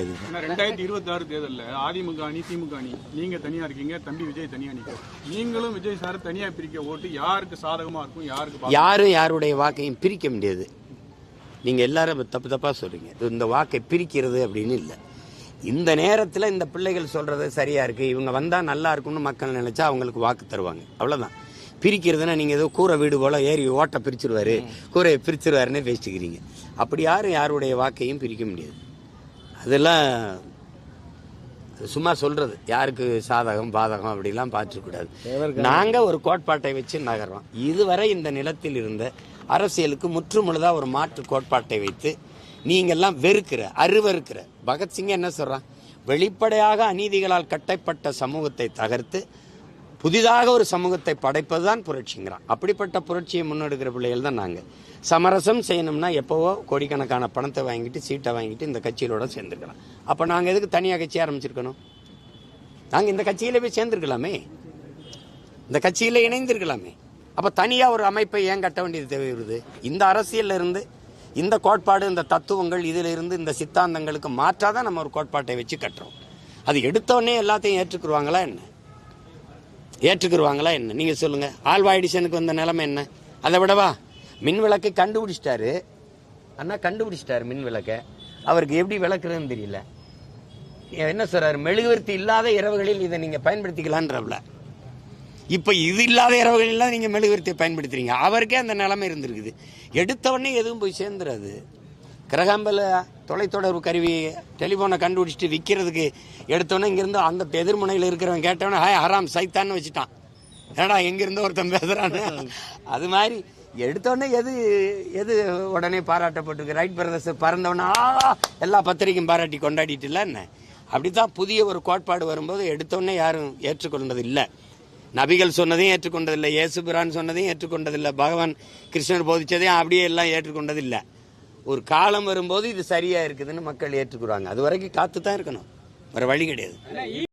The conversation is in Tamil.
கிடையாது ஏன்னா ரெண்டாயிரத்தி இருபத்தி ஆறு தேர்தல்ல அதிமுக அணி திமுக அணி நீங்க தனியா இருக்கீங்க தம்பி விஜய் தனியா நிற்கிறார் நீங்களும் விஜய் சார் தனியா பிரிக்க ஓட்டு யாருக்கு சாதகமா இருக்கும் யாருக்கு யாரும் யாருடைய வாக்கையும் பிரிக்க முடியாது. நீங்கள் எல்லாரும் தப்பு தப்பாக சொல்றீங்க. இது இந்த வாக்கை பிரிக்கிறது அப்படின்னு இல்லை. இந்த நேரத்தில் இந்த பிள்ளைகள் சொல்கிறது சரியாக இருக்குது இவங்க வந்தால் நல்லா இருக்கும்னு மக்கள் நினச்சா அவங்களுக்கு வாக்கு தருவாங்க. அவ்வளோதான் பிரிக்கிறதுனா நீங்கள் ஏதோ கூரை வீடு போல் ஏறி ஓட்டை பிரிச்சிருவாரு. கூரையை பிரிச்சிருவாருன்னு பேசிக்கிறீங்க. அப்படி யாரும் யாருடைய வாக்கையும் பிரிக்க முடியாது. அதெல்லாம் அது சும்மா சொல்றது. யாருக்கு சாதகம் பாதகம் அப்படிலாம் பார்த்துக்கூடாது. நாங்க ஒரு கோட்பாட்டை வச்சு நகர்றோம். இதுவரை இந்த நிலத்தில் இருந்த அரசியலுக்கு முற்றுமுழுதா ஒரு மாற்று கோட்பாட்டை வைத்து நீங்கெல்லாம் வெறுக்கிற அருவருக்கிற பகத்சிங் என்ன சொல்றான்? வெளிப்படையாக அநீதிகளால் கட்டப்பட்ட சமூகத்தை தகர்த்து புதிதாக ஒரு சமூகத்தை படைப்பது தான் புரட்சிங்கிறான். அப்படிப்பட்ட புரட்சியை முன்னெடுக்கிற பிள்ளைகள் தான் நாங்கள் சமரசம் செய்யணும்னா எப்போவோ கோடிக்கணக்கான பணத்தை வாங்கிட்டு சீட்டை வாங்கிட்டு இந்த கட்சியிலோட சேர்ந்துருக்கலாம். அப்போ நாங்கள் எதுக்கு தனியாக கட்சி ஆரம்பிச்சிருக்கணும்? நாங்கள் இந்த கட்சியில் போய் சேர்ந்துருக்கலாமே. இந்த கட்சியில் இணைந்திருக்கலாமே. அப்போ தனியாக ஒரு அமைப்பை ஏன் கட்ட வேண்டியது தேவை வருது இந்த அரசியலில் இருந்து இந்த கோட்பாடு இந்த தத்துவங்கள் இதில் இருந்து இந்த சித்தாந்தங்களுக்கு மாற்றாதான் நம்ம ஒரு கோட்பாட்டை வச்சு கட்டுறோம். அது எடுத்தோடனே எல்லாத்தையும் ஏற்றுக்குருவாங்களா என்ன? ஏற்றுக்குருவாங்களா என்ன? நீங்கள் சொல்லுங்கள் ஆல்வா எடிசனுக்கு வந்த நிலைமை என்ன? அதை விடவா? மின் விளக்கை கண்டுபிடிச்சிட்டாரு. அண்ணா கண்டுபிடிச்சிட்டாரு மின் விளக்கை அவருக்கு எப்படி விளக்குறதுன்னு தெரியல. என்ன சொல்கிறார் மெழுகுவர்த்தி இல்லாத இரவுகளில் இதை நீங்கள் பயன்படுத்திக்கலான்றவில்ல இப்போ இது இல்லாத இரவுகளில் நீங்கள் மெழுகுவர்த்தியை பயன்படுத்துகிறீங்க அவருக்கே அந்த நிலைமை இருந்திருக்குது. எடுத்தவொடனே எதுவும் போய் சேர்ந்துராது. கிரகாம்பல தொலைத்தொடர்பு கருவி டெலிஃபோனை கண்டுபிடிச்சிட்டு விற்கிறதுக்கு எடுத்தோன்னே இங்கேருந்து அந்த எதிர்முனையில் இருக்கிறவன் கேட்டவனே ஹாய் ஹராம் சைத்தான்னு வச்சுட்டான். ஏடா எங்கிருந்தோ ஒருத்தன் பேசுறான்னு. அது மாதிரி எடுத்தோடனே எது எது உடனே பாராட்டப்பட்டிருக்கு? ரைட் பிரதர்ஸ் பறந்தவொடனே எல்லா பத்திரிக்கையும் பாராட்டி கொண்டாடிட்டு என்ன? அப்படித்தான் புதிய ஒரு கோட்பாடு வரும்போது எடுத்தோடனே யாரும் ஏற்றுக்கொண்டது இல்லை. நபிகள் சொன்னதையும் ஏற்றுக்கொண்டதில்லை இயேசு பிரான் சொன்னதையும் ஏற்றுக்கொண்டதில்லை பகவான் கிருஷ்ணர் போதிச்சதையும் அப்படியே எல்லாம் ஏற்றுக்கொண்டதில்லை ஒரு காலம் வரும்போது இது சரியா இருக்குதுன்னு மக்கள் ஏற்றுக்குறாங்க. அது வரைக்கும் காத்து தான் இருக்கணும். வேற வழி கிடையாது.